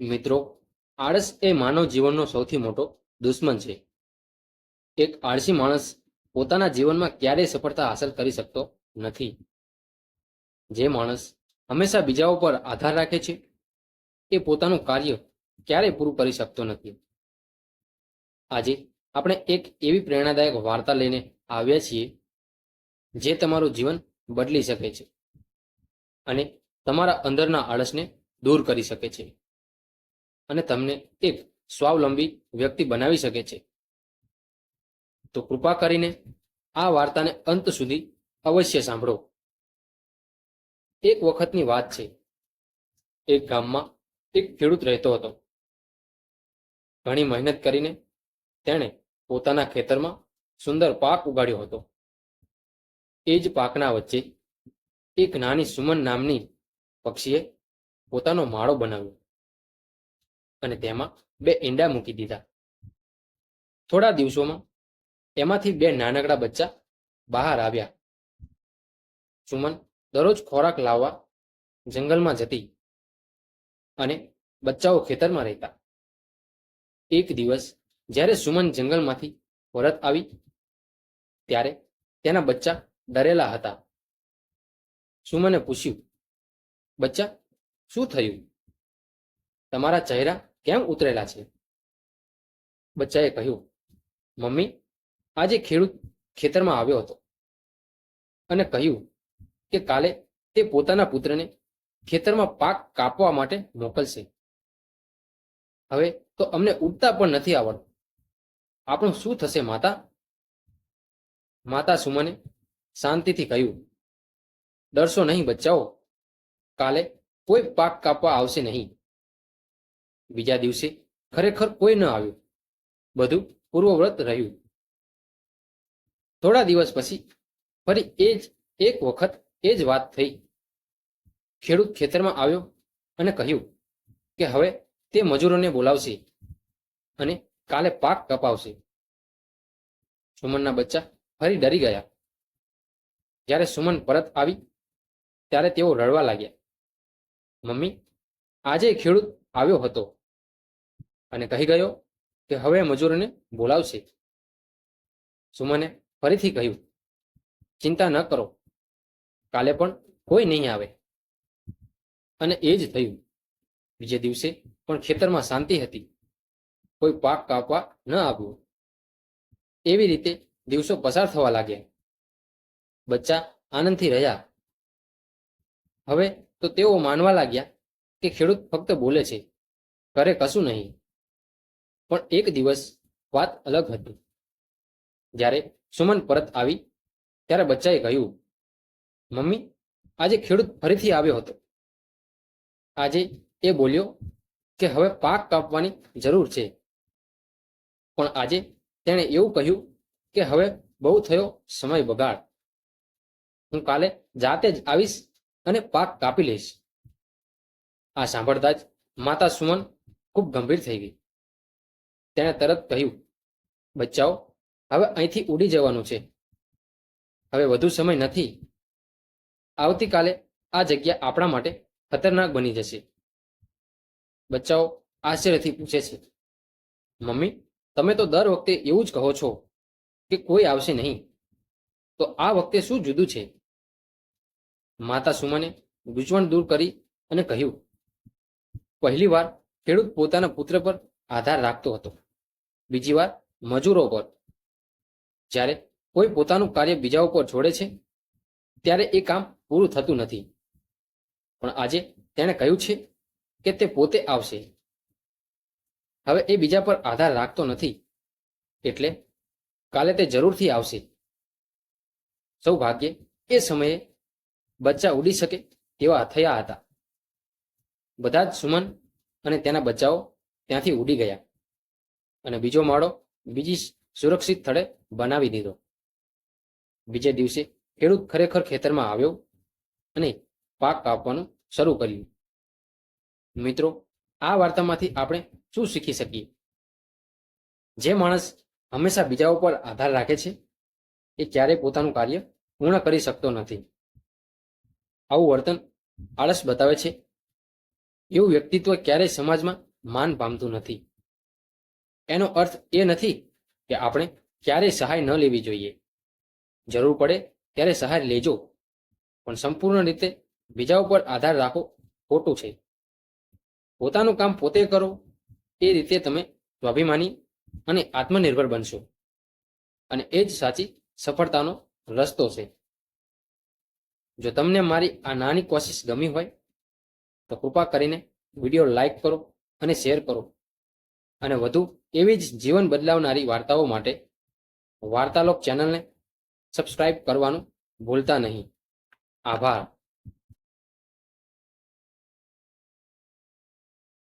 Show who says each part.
Speaker 1: મિત્રો, આળસ એ માનવ જીવનનો સૌથી મોટો દુશ્મન છે. એક આળસી માણસ પોતાના જીવનમાં ક્યારેય સફળતા હાંસલ કરી શકતો નથી. જે માણસ હંમેશા બીજાઓ પર આધાર રાખે છે, એ પોતાનું કાર્ય ક્યારેય પૂરું કરી શકતો નથી. આજે આપણે એક એવી પ્રેરણાદાયક વાર્તા લઈને આવ્યા છીએ, જે તમારું જીવન બદલી શકે છે અને તમારા અંદરના આળસને દૂર કરી શકે છે. અને તમને એક સ્વાવલંબી વ્યક્તિ બનાવી શકે છે. તો કૃપા કરીને આ વાર્તાને અંત સુધી અવશ્ય સાંભળો. એક વખતની વાત છે. એક ગામમાં એક ખેડૂત રહેતો હતો. ઘણી મહેનત કરીને તેણે પોતાના ખેતરમાં સુંદર પાક ઉગાડ્યો હતો. એ જ પાકના વચ્ચે એક નાની સુમન નામની પક્ષીએ પોતાનો માળો બનાવ્યો. અને તેમાં બે ઈંડા મૂકી દીધા. થોડા દિવસોમાં એમાંથી બે નાનકડા બચ્ચા બહાર આવ્યા. સુમન દરરોજ ખોરાક લાવવા જંગલમાં જતી અને બચ્ચાઓ ખેતરમાં રહેતા. એક દિવસ જ્યારે સુમન જંગલમાંથી પરત આવી ત્યારે તેના બચ્ચા ડરેલા હતા. સુમને પૂછ્યું, બચ્ચા, શું થયું? તમારા ચહેરા કેમ ઉતરેલા છે? બચ્ચાએ કહ્યું, મમ્મી, આજે ખેડૂત ખેતરમાં આવ્યો હતો. અને કહ્યું કે, કાલે તે પોતાના પુત્રને ખેતરમાં પાક કાપવા માટે મોકલશે. હવે તો અમને ઉડતા પણ નથી આવડતું. આપણું શું થશે, માતા? માતા સુમને શાંતિથી કહ્યું, ડરશો નહીં બચ્ચાઓ. કાલે કોઈ પાક કાપવા આવશે નહીં. બીજા દિવસે ખરેખર કોઈ ન આવ્યું. બધું પૂર્વવ્રત રહ્યું. થોડા દિવસ પછી ફરી એ જ, એક વખત એ જ વાત થઈ. ખેડૂત ખેતરમાં આવ્યો અને કહ્યું કે હવે તે મજૂરોને બોલાવશે અને કાલે પાક કપાવશે. સુમનના બચ્ચા ફરી ડરી ગયા. જ્યારે સુમન પરત આવી, ત્યારે તેઓ રડવા લાગ્યા. મમ્મી, આજે ખેડૂત આવ્યો હતો. અને કહી ગયો કે હવે મજૂરોને બોલાવશે. સુમને ફરીથી કહ્યું, ચિંતા ન કરો, કાલે પણ કોઈ નહીં આવે. અને એ જ થયું. બીજે દિવસે પણ ખેતરમાં શાંતિ હતી. કોઈ પાક કાપવા ન આવ્યું. એવી રીતે દિવસો પસાર થવા લાગ્યા. બચ્ચા આનંદથી રહ્યા. હવે તો તેઓ માનવા લાગ્યા કે ખેડૂત ફક્ત બોલે છે કરે કશું નહીં. પણ એક દિવસ વાત અલગ હતી. જ્યારે સુમન પરત આવી, ત્યારે બચ્ચાએ કહ્યું, મમ્મી, આજે ખેડૂત ફરીથી આવ્યો હતો. આજે એ બોલ્યો કે હવે પાક કાપવાની જરૂર છે. પણ આજે તેણે એવું કહ્યું કે હવે બહુ થયો સમય બગાડ. હું કાલે જાતે જ આવીશ અને પાક કાપી લઈશ. આ સાંભળતા જ માતા સુમન ખૂબ ગંભીર થઈ ગઈ. તેણે તરત કહ્યું, બચ્ચાઓ, હવે અહીંથી ઉડી જવાનું છે. હવે વધુ સમય નથી. આવતીકાલે આ જગ્યા આપણા માટે ખતરનાક બની જશે. બચ્ચાઓ આશ્ચર્યથી પૂછે છે, મમ્મી, તમે તો દર વખતે એવું જ કહો છો કે કોઈ આવશે નહીં. તો આ વખતે શું જુદું છે? માતા સુમને ગૂંચવણ દૂર કરી અને કહ્યું, પહેલીવાર ખેડૂત પોતાના પુત્ર પર આધાર રાખતો હતો. બીજી વાર મજૂરો પર. જ્યારે કોઈ પોતાનું કાર્ય બીજા ઉપર છોડે છે, ત્યારે એ કામ પૂરું થતું નથી. પણ આજે તેણે કહ્યું છે કે તે પોતે આવશે. હવે એ બીજા પર આધાર રાખતો નથી. એટલે કાલે તે જરૂરથી આવશે. સૌભાગ્ય એ સમયે બચ્ચા ઉડી શકે તેવા થયા હતા. બધા જ સુમન અને તેના બચ્ચાઓ ત્યાંથી ઉડી ગયા. અને બીજો માળો બીજી સુરક્ષિત સ્થળે બનાવી દીધો. બીજે દિવસે ખેડૂત ખરેખર ખેતરમાં આવ્યો અને પાક કાપવાનું શરૂ કર્યું. મિત્રો, આ વાર્તામાંથી આપણે શું શીખી શકીએ? જે માણસ હંમેશા બીજા ઉપર આધાર રાખે છે, એ ક્યારેય પોતાનું કાર્ય પૂર્ણ કરી શકતો નથી. આવું વર્તન આળસ બતાવે છે. એવું વ્યક્તિત્વ ક્યારેય સમાજમાં માન પામતું નથી. એનો અર્થ એ નથી કે આપણે ક્યારેય સહાય ન લેવી જોઈએ. જરૂર પડે ત્યારે સહાય લેજો, પણ સંપૂર્ણ રીતે બીજા ઉપર આધાર રાખો ખોટું છે. પોતાનું કામ પોતે કરો, એ રીતે તમે સ્વાભિમાની અને આત્મનિર્ભર બનશો. અને એ જ સાચી સફળતાનો રસ્તો છે. જો તમને મારી આ નાની કોશિશ ગમી હોય, તો કૃપા કરીને વીડિયો લાઈક કરો અને શેર કરો. અને વધુ એવી જ જીવન બદલાવનારી વાર્તાઓ માટે વાર્તાલોક ચેનલને સબસ્ક્રાઇબ કરવાનું ભૂલતા નહીં. આભાર.